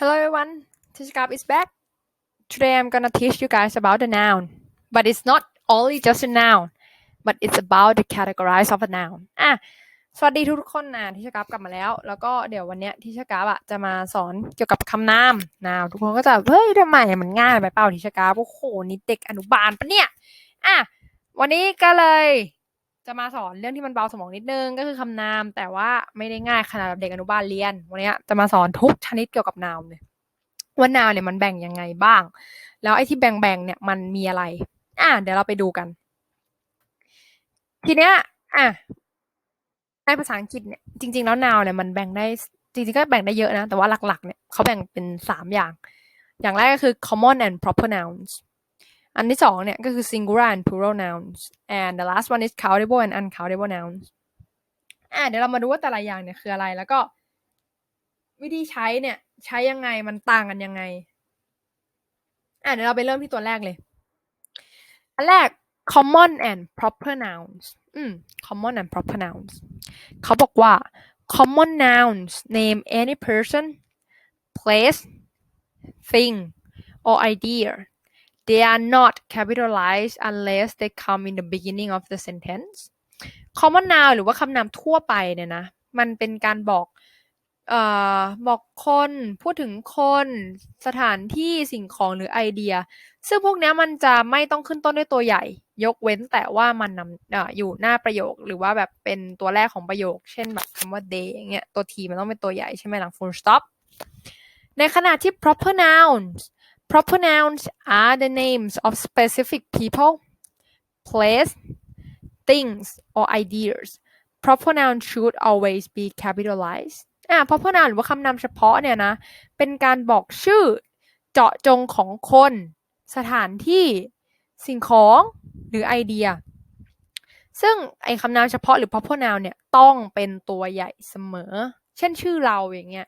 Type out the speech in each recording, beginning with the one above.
Hello everyone, Teacher Gab is back. Today I'm gonna teach you guys about the noun, but it's not only just a noun, but it's about the categorize of a noun. อะ สวัสดีทุกคนนะทิชกราฟกลับมาแล้ว แล้วก็เดี๋ยววันเนี้ยทิชกราฟอะจะมาสอนเกี่ยวกับคำนาม นาวทุกคนก็จะเฮ้ยทำไมมันง่ายไปเปล่าทิชกราฟโอ้โหนี่เด็กอนุบาลปะเนี่ย อะ วันนี้ก็เลย จะมาสอนเรื่องที่มันเบาสมองนิดนึงก็คือคำนาม แต่ว่าไม่ได้ง่ายขนาดเด็กอนุบาลเรียนวันนี้จะมาสอนทุกชนิดเกี่ยวกับนามเลยว่านามเนี่ยมันแบ่งยังไงบ้าง แล้วไอ้ที่แบ่งๆเนี่ยมันมีอะไร อะเดี๋ยวเราไปดูกัน ทีเนี้ยอะในภาษาอังกฤษเนี่ยจริง ๆ แล้วนาวเนี่ยมันแบ่งได้จริงๆก็แบ่งได้เยอะนะ แต่ว่าหลักๆเนี่ยเขาแบ่งเป็นสามอย่าง อย่างแรกก็คือ common and proper nouns อันที่สองเนี่ยก็คือ singular and plural nouns and the last one is countable and uncountable nouns อะเดี๋ยวเรามาดูว่าแต่ละอย่างเนี่ยคืออะไรแล้วก็ วิธีใช้เนี่ย ใช้ยังไงมันต่างกันยังไง อะเดี๋ยวเราไปเริ่มที่ตัวแรกเลย อันแรก common and proper nouns อืม common and proper nouns เขาบอกว่า common nouns name any person place thing or idea they are not capitalized unless they come in the beginning of the sentence common noun หรือว่าคำนามทั่วไปเนี่ยนะ มันเป็นการบอกเอ่อบอกคน พูดถึงคน สถานที่สิ่งของหรือไอเดีย ซึ่งพวกนี้มันจะไม่ต้องขึ้นต้นด้วยตัวใหญ่ ยกเว้นแต่ว่ามันนำออยู่หน้าประโยคหรือว่าแบบเป็นตัวแรกของประโยค เช่นแบบคำว่า they อย่างเงี้ยตัว t มันต้องเป็นตัวใหญ่ใช่ไหมหลัง full stop ในขณะที่ proper nouns proper nouns are the names of specific people place things or ideas proper noun should always be capitalized อ่า proper noun หรือว่าคำนามเฉพาะเนี่ยนะ เป็นการบอกชื่อเจาะจงของคน สถานที่ สิ่งของ หรือไอเดีย ซึ่งไอคำนามเฉพาะหรือ proper noun เนี่ย ต้องเป็นตัวใหญ่เสมอ เช่นชื่อเราอย่างเงี้ย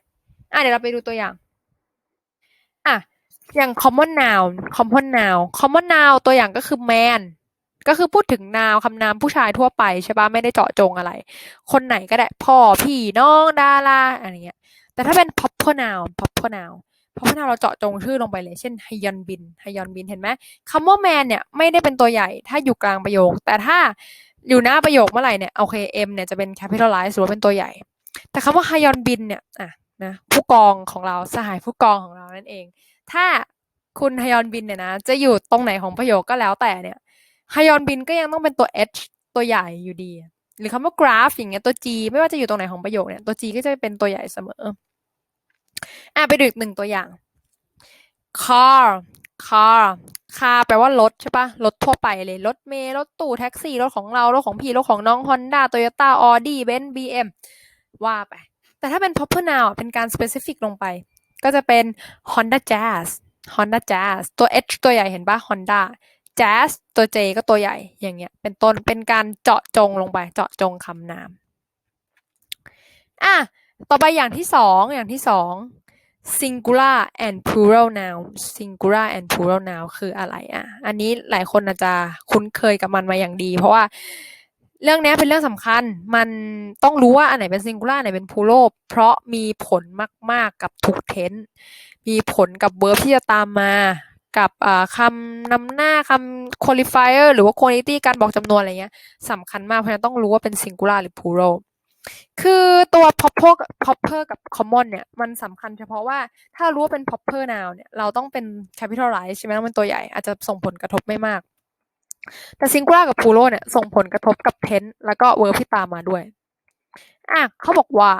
อะเดี๋ยวเราไปดูตัวอย่าง อย่าง common noun common noun common noun ตัวอย่างก็คือ man ก็คือพูดถึงนาวคำนามผู้ชายทั่วไปใช่ปะไม่ได้เจาะจงอะไร คนไหนก็ได้พ่อพี่น้องดาราอะไรเงี้ย แต่ถ้าเป็น proper noun proper noun proper noun เราเจาะจงชื่อลงไปเลย เช่นฮยอนบินฮยอนบินเห็นไหมคำว่า man เนี่ยไม่ได้เป็นตัวใหญ่ถ้าอยู่กลางประโยค แต่ถ้าอยู่หน้าประโยคเมื่อไหร่เนี่ยโอเค m เนี่ยจะเป็น capitalize หรือว่าเป็นตัวใหญ่ แต่คำว่าฮยอนบินเนี่ยอะนะผู้กองของเราสหายผู้กองของเรานั่นเอง ถ้าคุณฮยอนบินเนี่ยนะจะอยู่ตรงไหนของประโยคก็แล้วแต่เนี่ยฮยอนบินก็ยังต้องเป็นตัว h ตัวใหญ่อยู่ดี หรือคำว่ากราฟอย่างเงี้ยตัว g ไม่ว่าจะอยู่ตรงไหนของประโยคเนี่ยตัว g ก็จะเป็นตัวใหญ่เสมออะไปดูอีกหนึ่งตัวอย่าง car car car แปลว่ารถใช่ปะรถทั่วไปเลย รถเมล์รถตู้แท็กซี่ รถของเรา รถของพี่ รถของน้อง Honda Toyota Audi Benz BM ว่าไป แต่ถ้าเป็น proper noun เป็นการ specific ลงไป ก็จะเป็น Honda Jazz Honda Jazz ตัว h ตัวใหญ่เห็นปะ Honda jazz ตัว j ก็ตัวใหญ่อย่างเงี้ย เป็นต้นเป็นการเจาะจงลงไปเจาะจงคำนามอะต่อไปอย่างที่สองอย่างที่สอง singular and plural noun singular and plural noun คืออะไรอะ อันนี้หลายคนอาจจะคุ้นเคยกับมันมาอย่างดี เพราะว่า เรื่องนี้เป็นเรื่องสำคัญ มันต้องรู้ว่าอันไหนเป็น singular อันไหนเป็น plural เพราะมีผลมาก ๆกับทุกเทนมีผลกับ verb ที่จะตามมากับคำนำหน้าคำ qualifier หรือว่า quantity การบอกจำนวนอะไรเงี้ยสำคัญมากเพราะฉะนั้นต้องรู้ว่าเป็น singular หรือ plural คือตัว proper proper กับ common เนี่ยมันสำคัญเฉพาะว่าถ้ารู้ว่าเป็น proper noun เนี่ยเราต้องเป็น capitalize ใช่ไหมต้องเป็นตัวใหญ่อาจจะส่งผลกระทบไม่มาก แต่ singular กับ plural เนี่ยส่งผลกระทบกับ tense แล้วก็ verb ที่ตามมาด้วยอะเขาบอกว่า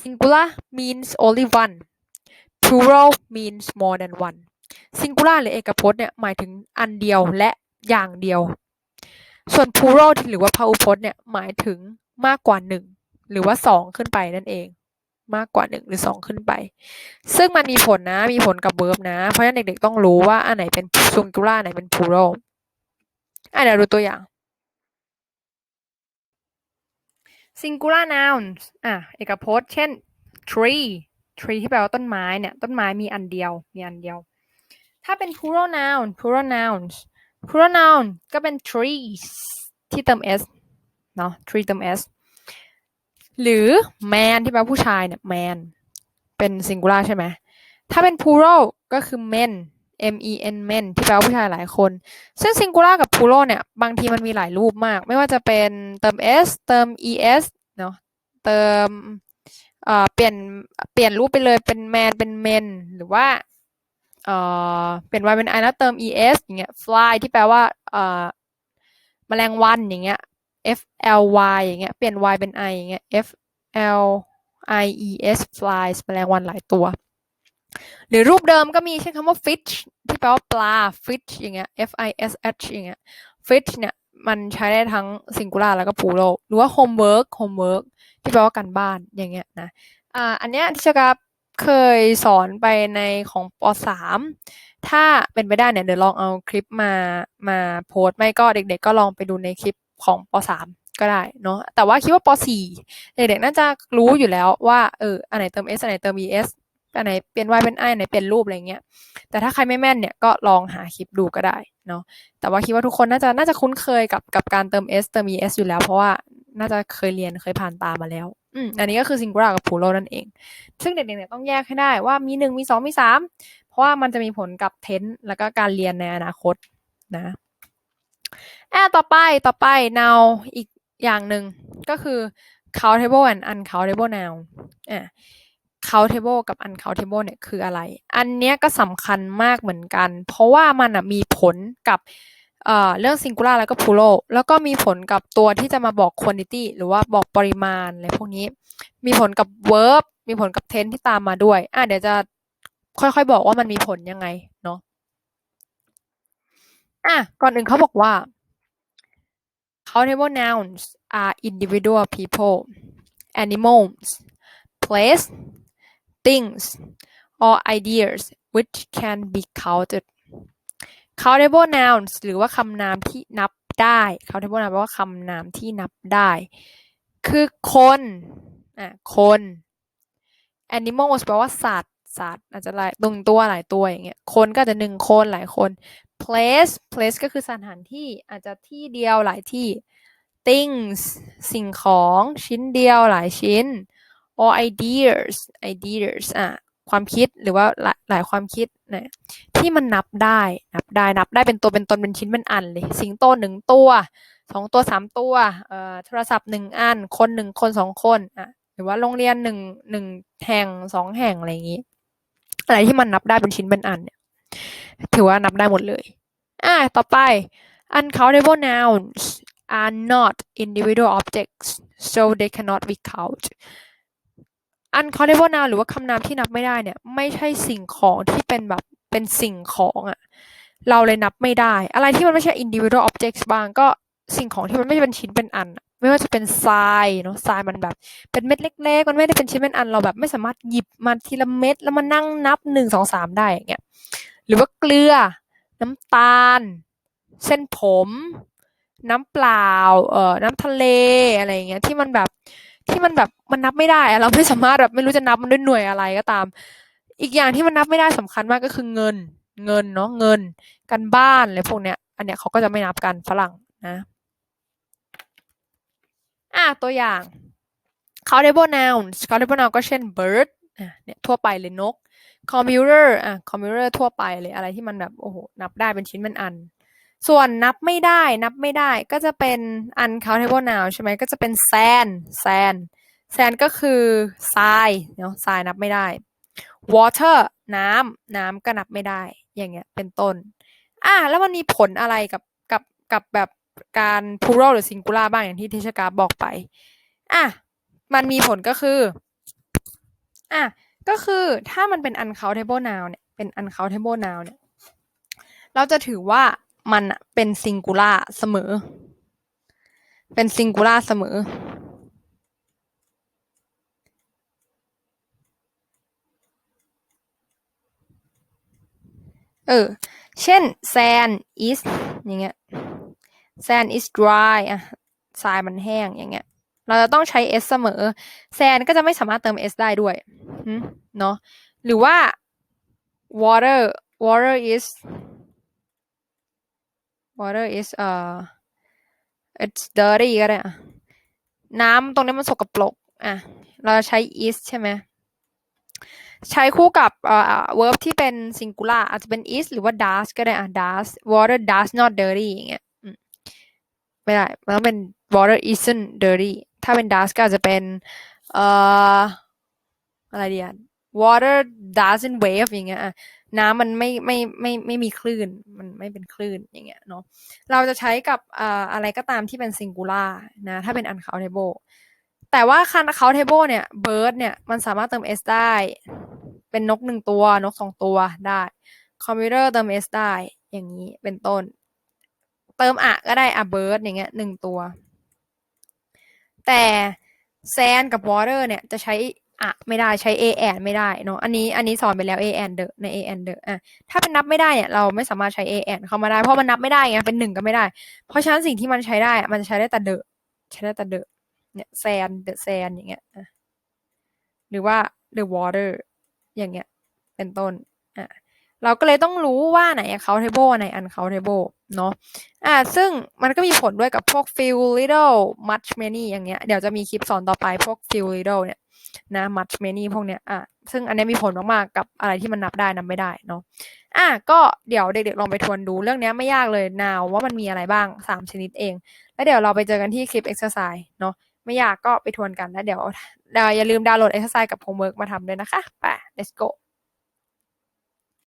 singular means only one plural means more than one singular หรือเอกพจน์เนี่ยหมายถึงอันเดียวและอย่างเดียว ส่วน plural หรือว่าพหูพจน์เนี่ยหมายถึงมากกว่าหนึ่งหรือว่าสองขึ้นไปนั่นเอง มากกว่าหนึ่งหรือสองขึ้นไป ซึ่งมันมีผลนะมีผลกับ verb นะ เพราะฉะนั้นเด็กๆต้องรู้ว่าอันไหนเป็น singular ไหนเป็น plural อะเดี๋ยวดูตัวอย่าง singular nouns อะเอกพจน์ เช่น tree tree ที่แปลว่าต้นไม้เนี่ย ต้นไม้มีอันเดียว มีอันเดียว ถ้าเป็น plural noun plural nouns plural noun ก็เป็น trees ที่เติม s เนาะ tree เติม s หรือ man ที่แปลว่าผู้ชายเนี่ย man เป็น singular ใช่ไหม ถ้าเป็น plural ก็คือ men m e n men ที่แปลว่าผู้ชายหลายคน ซึ่ง singular กับ plural เนี่ย บางทีมันมีหลายรูปมาก ไม่ว่าจะเป็นเติม s เติม es เนาะเติมเอ่อเปลี่ยนเปลี่ยนรูปไปเลยเป็น man เป็น men หรือว่าเอ่อเปลี่ยน y เป็น i แล้วเติม es อย่างเงี้ย fly ที่แปลว่าเอ่อแมลงวันอย่างเงี้ย f l y อย่างเงี้ยเปลี่ยน y เป็น i อย่างเงี้ย f l i e s flies แมลงวันหลายตัว หรือรูปเดิมก็มีเช่นคำว่า fish ที่แปลว่าปลา fish อย่างเงี้ย f i s h อย่างเงี้ย fish เนี่ยมันใช้ได้ทั้ง singular แล้วก็ plural หรือว่า homework homework ที่แปลว่าการบ้านอย่างเงี้ยนะอ่าอันเนี้ยที่ชกับเคยสอนไปในของป .3 ถ้าเป็นไปได้เนี่ยเดี๋ยวลองเอาคลิปมามาโพสต์ไม่ก็เด็ก ๆ ก็ลองไปดูในคลิปของป .3 ก็ได้เนาะแต่ว่าคิดว่าป .4 เด็กๆน่าจะรู้อยู่แล้วว่าเอออันไหนเติม s อันไหนเติม es อันไหนเปลี่ยน y เป็น i อันไหนเปลี่ยนรูปอะไรเงี้ย แต่ถ้าใครไม่แม่นเนี่ยก็ลองหาคลิปดูก็ได้เนาะ แต่ว่าคิดว่าทุกคนน่าจะน่าจะคุ้นเคยกับกับการเติม s เติม es อยู่แล้ว เพราะว่าน่าจะเคยเรียนเคยผ่านตามาแล้วอืมอันนี้ก็คือ singular กับ plural นั่นเอง ซึ่งเด็กๆเนี่ยต้องแยกให้ได้ว่ามี1มี2มี3เพราะว่ามันจะมีผลกับ tense แล้วก็การเรียนในอนาคตนะอ่าต่อไปต่อไป now อีกอย่างหนึ่งก็คือ countable and uncountable noun อ่า countable กับ uncountable เนี่ยคืออะไร อันเนี้ยก็สำคัญมากเหมือนกัน เพราะว่ามันอะมีผลกับเเรื่อง singular แล้วก็ plural แล้วก็มีผลกับตัวที่จะมาบอก quantity หรือว่าบอกปริมาณอะไรพวกนี้ มีผลกับ verb มีผลกับ tense ที่ตามมาด้วยอะเดี๋ยวจะค่อยๆ บอกว่ามันมีผลยังไงเนาะอะก่อนอื่นเขาบอกว่า countable nouns are individual people animals place things or ideas which can be counted countable nouns หรือว่าคำนามที่นับได้ countable noun แปลว่าคำนามที่นับได้ คือคนอะคน animals แปลว่าสัตว์สัตว์อาจจะหลายตรงตัวหลายตัวอย่างเงี้ยคนก็อาจจะหนึ่งคนหลายคน place place ก็คือสถานที่อาจจะที่เดียวหลายที่ things สิ่งของชิ้นเดียวหลายชิ้น or ideas ideas อะความคิดหรือว่าหลายหลายความคิดนะที่มันนับได้นับได้นับได้เป็นตัวเป็นตนเป็นชิ้นเป็นอันเลยสิงโตหนึ่งตัวสองตัวสามตัวเอ่อโทรศัพท์หนึ่งอัน คนหนึ่งคนสองคนอะหรือว่าโรงเรียนหนึ่งหนึ่งแห่งสองแห่งอะไรอย่างนี้ อะไรที่มันนับได้เป็นชิ้นเป็นอันเนี่ยถือว่านับได้หมดเลยอะต่อไป uncountable nouns are not individual objects so they cannot be counted uncountable noun หรือว่าคำนามที่นับไม่ได้เนี่ย ไม่ใช่สิ่งของที่เป็นแบบเป็นสิ่งของอะเราเลยนับไม่ได้ อะไรที่มันไม่ใช่ individual objects บ้างก็สิ่งของที่มันไม่เป็นชิ้นเป็นอัน ไม่ว่าจะเป็นทรายเนาะทรายมันแบบ เป็นเม็ดเล็ก ๆ มันไม่ได้เป็นชิ้นเป็นอันเราแบบไม่สามารถหยิบมาทีละเม็ดแล้วมานั่งนับหนึ่งสองสามได้อย่างเงี้ยหรือว่าเกลือ น้ำตาล เส้นผม น้ำเปล่าเอ่อน้ำทะเลอะไรอย่างเงี้ยที่มันแบบ ที่มันแบบมันนับไม่ได้อะเราไม่สามารถแบบไม่รู้จะนับมันด้วยหน่วยอะไรก็ตาม อีกอย่างที่มันนับไม่ได้สำคัญมากก็คือเงิน เงินเนาะเงิน กันบ้านอะไรพวกเนี้ย อันเนี้ยเขาก็จะไม่นับกันฝรั่งนะอะตัวอย่าง countable nouns countable noun ก็เช่น bird อะเนี่ยทั่วไปเลยนก computer อะ computer ทั่วไปเลยอะไรที่มันแบบโอ้โหนับได้เป็นชิ้นเป็นอัน ส่วนนับไม่ได้นับไม่ได้ก็จะเป็น uncountable noun ใช่ไหมก็จะเป็น sand sand sand ก็คือทรายเนาะทรายนับไม่ได้ water น้ำน้ำก็นับไม่ได้ อย่างเงี้ยเป็นต้น อะแล้วมันมีผลอะไรกับกับกับแบบการ plural หรือ singular บ้างอย่างที่ทิชกาบอกไป อะมันมีผลก็คือ อะก็คือถ้ามันเป็น uncountable noun เนี่ยเป็น uncountable noun เนี่ยเราจะถือว่า มันเป็น singular เสมอ เป็น singular เสมอ เออ เช่น sand is อย่างเงี้ย sand is dry อะทรายมันแห้งอย่างเงี้ย เราจะต้องใช้ s เสมอ sand ก็จะไม่สามารถเติม s ได้ด้วยเนาะ หรือว่า water water is water is uh it's dirty ก็ได้อะน้ำตรงนี้มันสกปรกอะเราใช้ is ใช่ไหมใช้คู่กับเอ่อ verb ที่เป็น singular อาจจะเป็น is หรือว่า does ก็ได้อะ does water does not dirty อย่างเงี้ยไม่ได้ มันต้องเป็น water isn't dirty ถ้าเป็น does ก็อาจจะเป็นเอ่ออะไรดีอะ water doesn't wave อย่างเงี้ยอะน้ำมันไม่ไม่ไม่ไม่มีคลื่น มันไม่เป็นคลื่นอย่างเงี้ยเนาะเราจะใช้กับอ่าอะไรก็ตามที่เป็น singular นะถ้าเป็น uncountable แต่ว่า countable เนี่ย bird เนี่ยมันสามารถเติม s ได้ เป็นนกหนึ่งตัวนกสองตัวได้ computer เติม s ได้อย่างนี้เป็นต้น เติมอะก็ได้อะ bird อย่างเงี้ยหนึ่งตัว แต่ sand กับ water เนี่ยจะใช้ อะไม่ได้ใช้ a and ไม่ได้เนาะอันนี้อันนี้สอนไปแล้ว a and the ใน a and the อะถ้าเป็นนับไม่ได้เนี่ยเราไม่สามารถใช้ a and เข้ามาได้เพราะมันนับไม่ได้ไงเป็นหนึ่งก็ไม่ได้ เพราะฉะนั้นสิ่งที่มันใช้ได้มันจะใช้ได้แต่ the ใช้ได้แต่ the เนี่ย sand the sand อย่างเงี้ยหรือว่า the water อย่างเงี้ยเป็นต้นอะเราก็เลยต้องรู้ว่าไหน accountable ไหน uncountable เนาะอะซึ่งมันก็มีผลด้วยกับพวก few little much many อย่างเงี้ยเดี๋ยวจะมีคลิปสอนต่อไปพวก few little เนี่ย นะ much many พวกเนี้ยอะซึ่งอันนี้มีผลมากๆกับอะไรที่มันนับได้นับไม่ได้เนาะอะก็เดี๋ยวเด็กๆลองไปทวนดูเรื่องเนี้ยไม่ยากเลยนาวว่ามันมีอะไรบ้างสามชนิดเอง แล้วเดี๋ยวเราไปเจอกันที่คลิป exercise เนาะไม่ยากก็ไปทวนกันแล้วเดี๋ยวเดี๋ยวอย่าลืมดาวน์โหลด exercise กับ homework มาทำด้วยนะคะไป let's go